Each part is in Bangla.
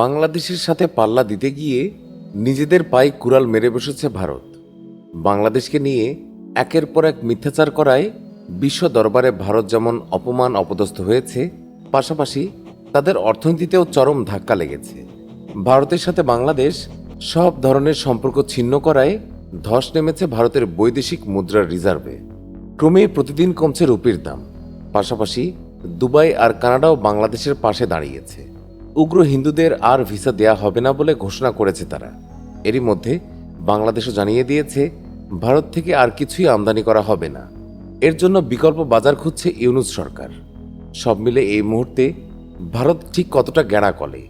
বাংলাদেশের সাথে পাল্লা দিতে গিয়ে নিজেদের পায়ে কুড়াল মেরে বসেছে ভারত। বাংলাদেশকে নিয়ে একের পর এক মিথ্যাচার করায় বিশ্ব দরবারে ভারত যেমন অপমান অপদস্থ হয়েছে, পাশাপাশি তাদের অর্থনীতিতেও চরম ধাক্কা লেগেছে। ভারতের সাথে বাংলাদেশ সব ধরনের সম্পর্ক ছিন্ন করায় ধস নেমেছে ভারতের বৈদেশিক মুদ্রার রিজার্ভে। ক্রমেই প্রতিদিন কমছে রুপির দাম। পাশাপাশি দুবাই আর কানাডাও বাংলাদেশের পাশে দাঁড়িয়েছে। উগ্র হিন্দুদের আর ভিসা দেয়া হবে না বলে ঘোষণা করেছে তারা। এরই মধ্যে বাংলাদেশও জানিয়ে দিয়েছে, ভারত থেকে আর কিছুই আমদানি করা হবে না। এর জন্য বিকল্প বাজার খুঁজছে ইউনুস সরকার। সব মিলে এই মুহূর্তে ভারত ঠিক কতটা গেড়া কলে?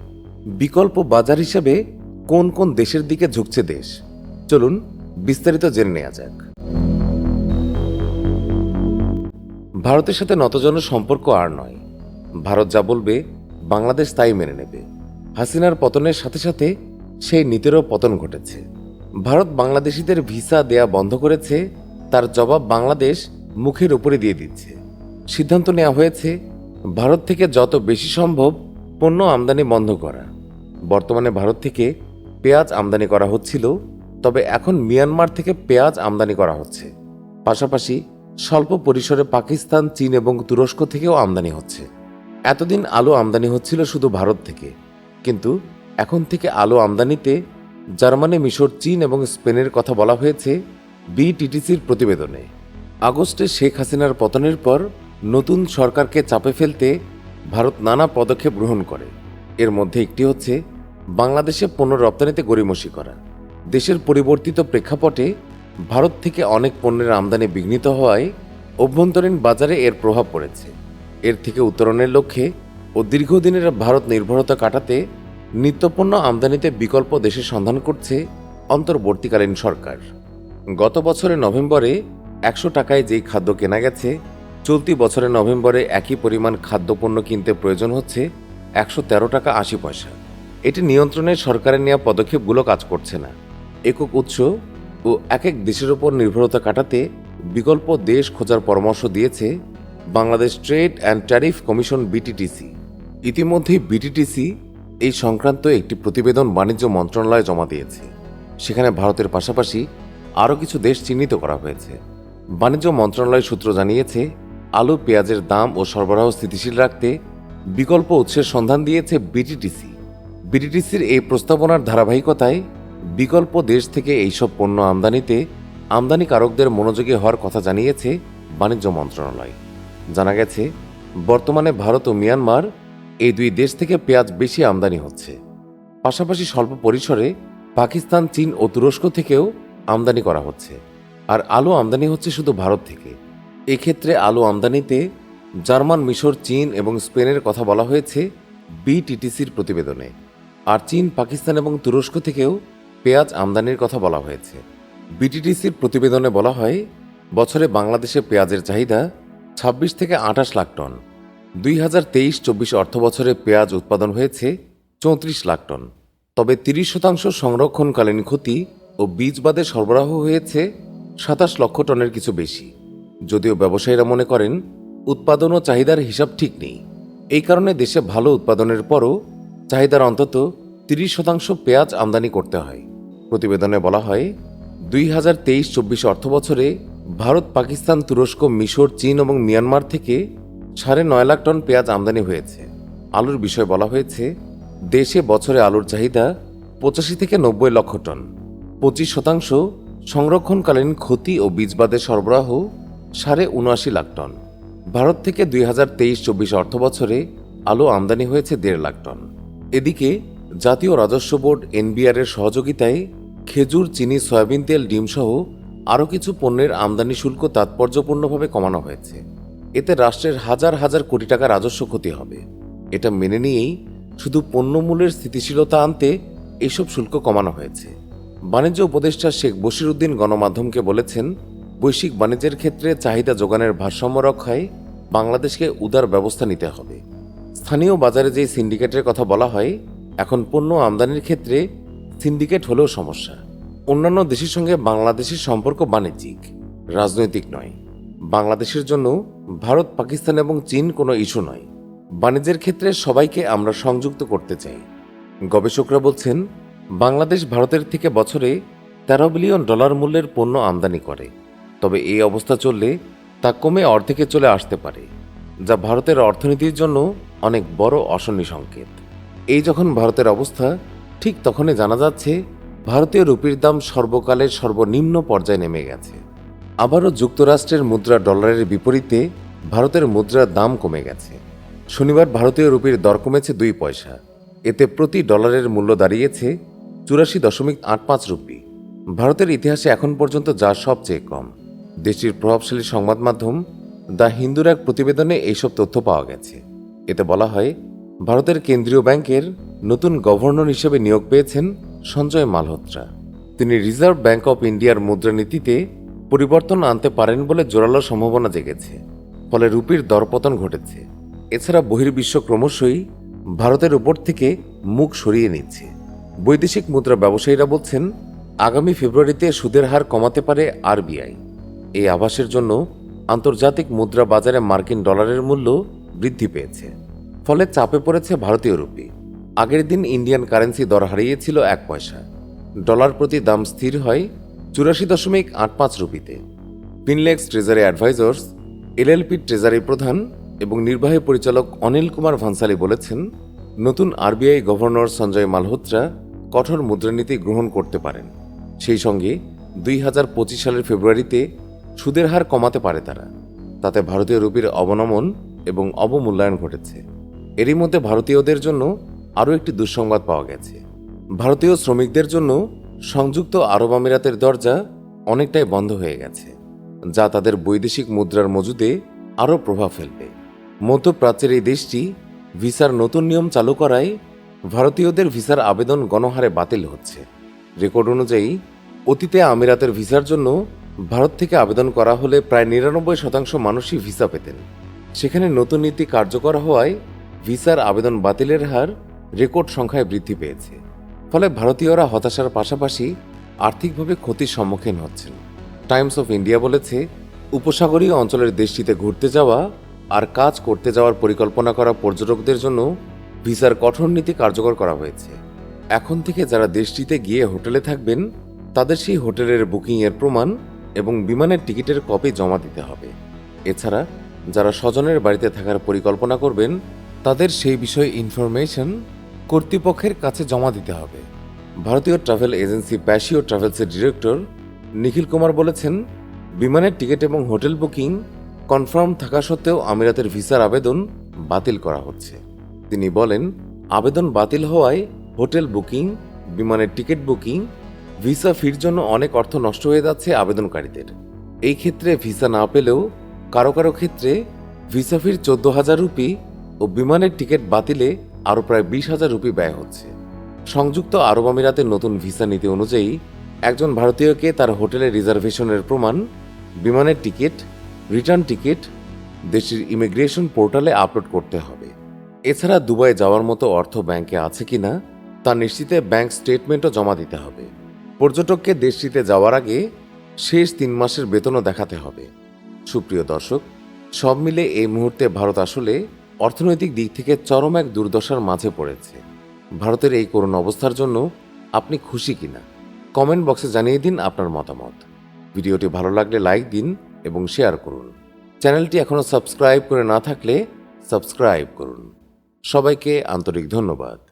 বিকল্প বাজার হিসেবে কোন কোন দেশের দিকে ঝুঁকছে দেশ? চলুন বিস্তারিত জেনে নেওয়া যাক। ভারতের সাথে নতজন সম্পর্ক আর নয়। ভারত যা বলবে বাংলাদেশ তাই মেনে নেবে। হাসিনার পতনের সাথে সাথে সেই নীতিরও পতন ঘটেছে। ভারত বাংলাদেশিদের ভিসা দেয়া বন্ধ করেছে, তার জবাব বাংলাদেশ মুখের উপরে দিয়ে দিচ্ছে। সিদ্ধান্ত নেওয়া হয়েছে, ভারত থেকে যত বেশি সম্ভব পণ্য আমদানি বন্ধ করা। বর্তমানে ভারত থেকে পেঁয়াজ আমদানি করা হচ্ছিল, তবে এখন মিয়ানমার থেকে পেঁয়াজ আমদানি করা হচ্ছে। পাশাপাশি স্বল্প পরিসরে পাকিস্তান, চীন এবং তুরস্ক থেকেও আমদানি হচ্ছে। এতদিন আলো আমদানি হচ্ছিল শুধু ভারত থেকে। কিন্তু এখন থেকে আলো আমদানিতে জার্মানি, মিশর, চীন এবং স্পেনের কথা বলা হয়েছে বিটিটিসির প্রতিবেদনে। আগস্টে শেখ হাসিনার পতনের পর নতুন সরকারকে চাপে ফেলতে ভারত নানা পদক্ষেপ গ্রহণ করে। এর মধ্যে একটি হচ্ছে বাংলাদেশে পণ্য রপ্তানিতে গড়িমসি করা। দেশের পরিবর্তিত প্রেক্ষাপটে ভারত থেকে অনেক পণ্যের আমদানি বিঘ্নিত হওয়ায় অভ্যন্তরীণ বাজারে এর প্রভাব পড়েছে। এর থেকে উত্তরণের লক্ষ্যে ও দীর্ঘদিনের ভারত নির্ভরতা কাটাতে নিত্যপণ্য আমদানিতে বিকল্প দেশের সন্ধান করছে অন্তর্বর্তীকালীন সরকার। গত বছরের নভেম্বরে একশো টাকায় যেই খাদ্য কেনা গেছে, চলতি বছরের নভেম্বরে একই পরিমাণ খাদ্যপণ্য কিনতে প্রয়োজন হচ্ছে একশো তেরো টাকা আশি পয়সা। এটি নিয়ন্ত্রণে সরকারের নেওয়া পদক্ষেপগুলো কাজ করছে না। একক উৎস ও এক এক দেশের ওপর নির্ভরতা কাটাতে বিকল্প দেশ খোঁজার পরামর্শ দিয়েছে Bangladesh trade and tariff commission BTTC ইতিমধ্যেই বিটিটিসি এই সংক্রান্ত একটি প্রতিবেদন বাণিজ্য মন্ত্রণালয়ে জমা দিয়েছে। সেখানে ভারতের পাশাপাশি আরও কিছু দেশ চিহ্নিত করা হয়েছে। বাণিজ্য মন্ত্রণালয় সূত্র জানিয়েছে, আলু, পেঁয়াজের দাম ও সরবরাহ স্থিতিশীল রাখতে বিকল্প উৎসের সন্ধান দিয়েছে বিটিটিসি বিটিটিসির এই প্রস্তাবনার ধারাবাহিকতায় বিকল্প দেশ থেকে এইসব পণ্য আমদানিতে আমদানিকারকদের মনোযোগী হওয়ার কথা জানিয়েছে বাণিজ্য মন্ত্রণালয়। জানা গেছে, বর্তমানে ভারত ও মিয়ানমার এই দুই দেশ থেকে পেঁয়াজ বেশি আমদানি হচ্ছে। পাশাপাশি স্বল্প পরিসরে পাকিস্তান, চীন ও তুরস্ক থেকেও আমদানি করা হচ্ছে। আর আলু আমদানি হচ্ছে শুধু ভারত থেকে। এক্ষেত্রে আলু আমদানিতে জার্মান, মিশর, চীন এবং স্পেনের কথা বলা হয়েছে বিটিটিসির প্রতিবেদনে। আর চীন, পাকিস্তান এবং তুরস্ক থেকেও পেঁয়াজ আমদানির কথা বলা হয়েছে। বিটিটিসির প্রতিবেদনে বলা হয়, বছরে বাংলাদেশে পেঁয়াজের চাহিদা ছাব্বিশ থেকে আঠাশ লাখ টন। দুই হাজার তেইশ চব্বিশ অর্থ বছরে পেঁয়াজ উৎপাদন হয়েছে চৌত্রিশ লাখ টন। তবে তিরিশ শতাংশ সংরক্ষণকালীন ক্ষতি ও বীজ বাদে সরবরাহ হয়েছে সাতাশ লক্ষ টনের কিছু বেশি। যদিও ব্যবসায়ীরা মনে করেন, উৎপাদন ও চাহিদার হিসাব ঠিক নেই। এই কারণে দেশে ভালো উৎপাদনের পরও চাহিদার অন্তত তিরিশ শতাংশ পেঁয়াজ আমদানি করতে হয়। প্রতিবেদনে বলা হয়, দুই হাজার তেইশ চব্বিশ অর্থ বছরে ভারত, পাকিস্তান, তুরস্ক, মিশর, চীন এবং মিয়ানমার থেকে সাড়ে নয় লাখ টন পেঁয়াজ আমদানি হয়েছে। আলুর বিষয়ে বলা হয়েছে, দেশে বছরে আলুর চাহিদা পঁচাশি থেকে নব্বই লক্ষ টন। পঁচিশ শতাংশ সংরক্ষণকালীন ক্ষতি ও বীজবাদের সরবরাহ সাড়ে উনআশি লাখ টন। ভারত থেকে দুই হাজার তেইশ চব্বিশ অর্থ বছরে আলু আমদানি হয়েছে দেড় লাখ টন। এদিকে, জাতীয় রাজস্ব বোর্ড, এনবিআর এর সহযোগিতায় খেজুর, চিনি, সয়াবিন তেল, ডিমসহ আরও কিছু পণ্যের আমদানি শুল্ক তাৎপর্যপূর্ণভাবে কমানো হয়েছে। এতে রাষ্ট্রের হাজার হাজার কোটি টাকা রাজস্ব ক্ষতি হবে। এটা মেনে নিয়েই শুধু পণ্যমূল্যের স্থিতিশীলতা আনতে এসব শুল্ক কমানো হয়েছে। বাণিজ্য উপদেষ্টা শেখ বশির উদ্দিন গণমাধ্যমকে বলেছেন, বৈশ্বিক বাণিজ্যের ক্ষেত্রে চাহিদা যোগানের ভারসাম্য রক্ষায় বাংলাদেশকে উদার ব্যবস্থা নিতে হবে। স্থানীয় বাজারে যে সিন্ডিকেটের কথা বলা হয়, এখন পণ্য আমদানির ক্ষেত্রে সিন্ডিকেট হলেও সমস্যা। অন্যান্য দেশের সঙ্গে বাংলাদেশের সম্পর্ক বাণিজ্যিক, রাজনৈতিক নয়। বাংলাদেশের জন্য ভারত, পাকিস্তান এবং চীন কোনো ইস্যু নয়। বাণিজ্যের ক্ষেত্রে সবাইকে আমরা সংযুক্ত করতে চাই। গবেষকরা বলছেন, বাংলাদেশ ভারতের থেকে বছরে তেরো বিলিয়ন ডলার মূল্যের পণ্য আমদানি করে। তবে এই অবস্থা চললে তা কমে অর্ধেকে চলে আসতে পারে, যা ভারতের অর্থনীতির জন্য অনেক বড় অশনি সংকেত। এই যখন ভারতের অবস্থা, ঠিক তখনই জানা যাচ্ছে ভারতীয় রুপির দাম সর্বকালের সর্বনিম্ন পর্যায়ে নেমে গেছে। আবারও যুক্তরাষ্ট্রের মুদ্রা ডলারের বিপরীতে ভারতের মুদ্রার দাম কমে গেছে। শনিবার ভারতীয় রুপির দর কমেছে দুই পয়সা। এতে প্রতি ডলারের মূল্য দাঁড়িয়েছে চুরাশি দশমিক আট পাঁচ রুপি। ভারতের ইতিহাসে এখন পর্যন্ত যা সবচেয়ে কম। দেশটির প্রভাবশালী সংবাদ মাধ্যম দ্য হিন্দুর এক প্রতিবেদনে এইসব তথ্য পাওয়া গেছে। এতে বলা হয়, ভারতের কেন্দ্রীয় ব্যাংকের নতুন গভর্নর হিসেবে নিয়োগ পেয়েছেন সঞ্জয় মালহোত্রা। তিনি রিজার্ভ ব্যাংক অফ ইন্ডিয়ার মুদ্রানীতিতে পরিবর্তন আনতে পারেন বলে জোরালো সম্ভাবনা জেগেছে, ফলে রুপির দরপতন ঘটেছে। এছাড়া বহির্বিশ্ব ক্রমশই ভারতের উপর থেকে মুখ সরিয়ে নিচ্ছে। বৈদেশিক মুদ্রা ব্যবসায়ীরা বলছেন, আগামী ফেব্রুয়ারিতে সুদের হার কমাতে পারে আরবিআই। এই আভাসের জন্য আন্তর্জাতিক মুদ্রা বাজারে মার্কিন ডলারের মূল্য বৃদ্ধি পেয়েছে, ফলে চাপে পড়েছে ভারতীয় রুপি। আগের দিন ইন্ডিয়ান কারেন্সি দর হারিয়েছিল এক পয়সা। ডলার প্রতি দাম স্থির হয় চুরাশি দশমিক আট পাঁচ রুপিতে। Finlex treasury advisors LLP treasury প্রধান এবং নির্বাহী পরিচালক অনিল কুমার ভানসালি বলেছেন, নতুন আরবিআই গভর্নর সঞ্জয় মালহোত্রা কঠোর মুদ্রানীতি গ্রহণ করতে পারেন। সেই সঙ্গে দুই হাজার পঁচিশ সালের ফেব্রুয়ারিতে সুদের হার কমাতে পারে তারা। তাতে ভারতীয় রুপির অবনমন এবং অবমূল্যায়ন ঘটেছে। এরই মধ্যে ভারতীয়দের জন্য আরও একটি দুঃসংবাদ পাওয়া গেছে। ভারতীয় শ্রমিকদের জন্য সংযুক্ত আরব আমিরাতের দরজা অনেকটাই বন্ধ হয়ে গেছে, যা তাদের বৈদেশিক মুদ্রার মজুদে আরও প্রভাব ফেলবে। মধ্যপ্রাচ্যের এই দেশটি ভিসার নতুন নিয়ম চালু করায় ভারতীয়দের ভিসার আবেদন গণহারে বাতিল হচ্ছে। রেকর্ড অনুযায়ী, অতীতে আমিরাতের ভিসার জন্য ভারত থেকে আবেদন করা হলে প্রায় নিরানব্বই শতাংশ মানুষই ভিসা পেতেন। সেখানে নতুন নীতি কার্যকর হওয়ায় ভিসার আবেদন বাতিলের হার রেকর্ড সংখ্যায় বৃদ্ধি পেয়েছে। ফলে ভারতীয়রা হতাশার পাশাপাশি আর্থিকভাবে ক্ষতির সম্মুখীন হচ্ছেন। টাইমস অফ ইন্ডিয়া বলেছে, উপসাগরীয় অঞ্চলের দেশটিতে ঘুরতে যাওয়া আর কাজ করতে যাওয়ার পরিকল্পনা করা পর্যটকদের জন্য ভিসার কঠোর নীতি কার্যকর করা হয়েছে। এখন থেকে যারা দেশটিতে গিয়ে হোটেলে থাকবেন, তাদের সেই হোটেলের বুকিংয়ের প্রমাণ এবং বিমানের টিকিটের কপি জমা দিতে হবে। এছাড়া, যারা স্বজনের বাড়িতে থাকার পরিকল্পনা করবেন, তাদের সেই বিষয়ে ইনফরমেশন কর্তৃপক্ষের কাছে জমা দিতে হবে। ভারতীয় ট্রাভেল এজেন্সি প্যাশিও ট্রাভেলসের ডিরেক্টর নিখিল কুমার বলেছেন, বিমানের টিকিট এবং হোটেল বুকিং কনফার্ম থাকা সত্ত্বেও আমিরাতের ভিসার আবেদন বাতিল করা হচ্ছে। তিনি বলেন, আবেদন বাতিল হওয়ায় হোটেল বুকিং, বিমানের টিকিট বুকিং, ভিসা ফির জন্য অনেক অর্থ নষ্ট হয়ে যাচ্ছে আবেদনকারীদের। এই ক্ষেত্রে ভিসা না পেলেও কারও কারও ক্ষেত্রে ভিসা ফির চোদ্দ হাজার রুপি ও বিমানের টিকিট বাতিলে আরও প্রায় বিশ হাজার রুপি ব্যয় হচ্ছে। সংযুক্ত আরব আমিরাতের নতুন ভিসা নীতি অনুযায়ী, একজন ভারতীয়কে তার হোটেলের রিজার্ভেশনের প্রমাণ, বিমানের টিকিট, রিটার্ন টিকিট, দেশের ইমিগ্রেশন পোর্টালে আপলোড করতে হবে। এছাড়া দুবাই যাওয়ার মতো অর্থ ব্যাংকে আছে কিনা তা নিশ্চিতে ব্যাংক স্টেটমেন্টও জমা দিতে হবে। পর্যটককে দেশটিতে যাওয়ার আগে শেষ তিন মাসের বেতনও দেখাতে হবে। সুপ্রিয় দর্শক, সব মিলে এই মুহূর্তে ভারত আসলে অর্থনৈতিক দিক থেকে চরম এক দুর্দশার মাঝে পড়েছে। ভারতের এই করুণ অবস্থার জন্য আপনি খুশি কিনা? কমেন্ট বক্সে জানিয়ে দিন আপনার মতামত। ভিডিওটি ভালো লাগলে লাইক দিন এবং শেয়ার করুন। চ্যানেলটি এখনও সাবস্ক্রাইব করে না থাকলে সাবস্ক্রাইব করুন। সবাইকে আন্তরিক ধন্যবাদ।